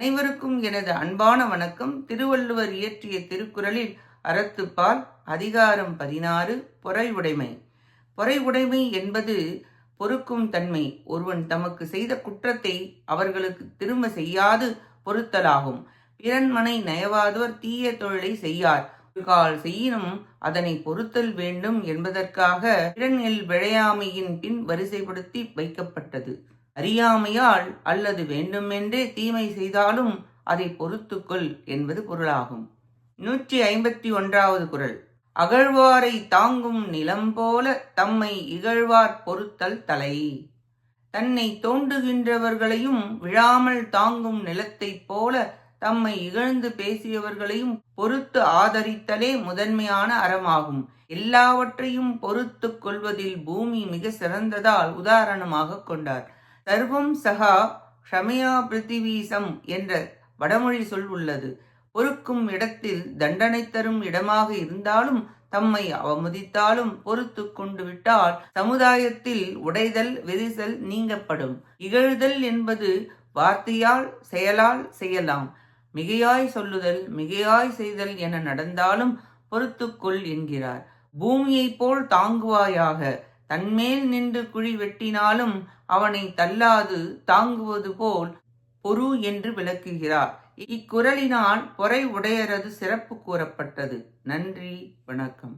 அனைவருக்கும் எனது அன்பான வணக்கம். திருவள்ளுவர் இயற்றிய திருக்குறளில் அறத்துப்பால் அதிகாரம் பதினாறு பொறையுடைமை பொறையுடைமை என்பது பொறுக்கும் தன்மை. ஒருவன் தமக்கு செய்த குற்றத்தை அவர்களுக்கு திரும்ப செய்யாது பொறுத்தலாகும். பிறன்மனை நயவாதவர் தீய தொழிலை செய்யார். கால் செய்யினும் அதனை பொறுத்தல் வேண்டும் என்பதற்காக பிறன் எல் விழையாமையின் பின் வரிசைப்படுத்தி வைக்கப்பட்டது. அறியாமையால் அல்லது வேண்டுமென்றே தீமை செய்தாலும் அதை பொறுத்துக்கொள் என்பது பொருளாகும். நூற்றி ஐம்பத்தி ஒன்றாவது குரல். அகழ்வாரை தாங்கும் நிலம் போல தம்மை இகழ்வார் பொறுத்தல் தலை. தன்னை தோண்டுகின்றவர்களையும் விழாமல் தாங்கும் நிலத்தைப் போல தம்மை இகழ்ந்து பேசியவர்களையும் பொறுத்து ஆதரித்தலே முதன்மையான அறமாகும். எல்லாவற்றையும் பொறுத்துக் கொள்வதில் பூமி மிக சிறந்ததால் உதாரணமாக கொண்டார். சர்வம் சகா க்ஷமயா பிருத்திவீசம் என்ற வடமொழி சொல் உள்ளது. பொறுக்கும் இடத்தில் தண்டனை தரும் இடமாக இருந்தாலும் தம்மை அவமதித்தாலும் பொறுத்து கொண்டு விட்டால் சமுதாயத்தில் உடைதல் விரிசல் நீங்கப்படும். இகழ்தல் என்பது வார்த்தையால் செயலால் செய்யலாம். மிகையாய் சொல்லுதல் மிகையாய் செய்தல் என நடந்தாலும் பொறுத்துக்கொள் என்கிறார். பூமியைப் போல் தாங்குவாயாக. தன்மேல் நின்று குழி வெட்டினாலும் அவனை தள்ளாது தாங்குவது போல் பொறு என்று விளக்குகிறார். இக்குறளினால் பொறை உடையரது சிறப்பு கூறப்பட்டது. நன்றி வணக்கம்.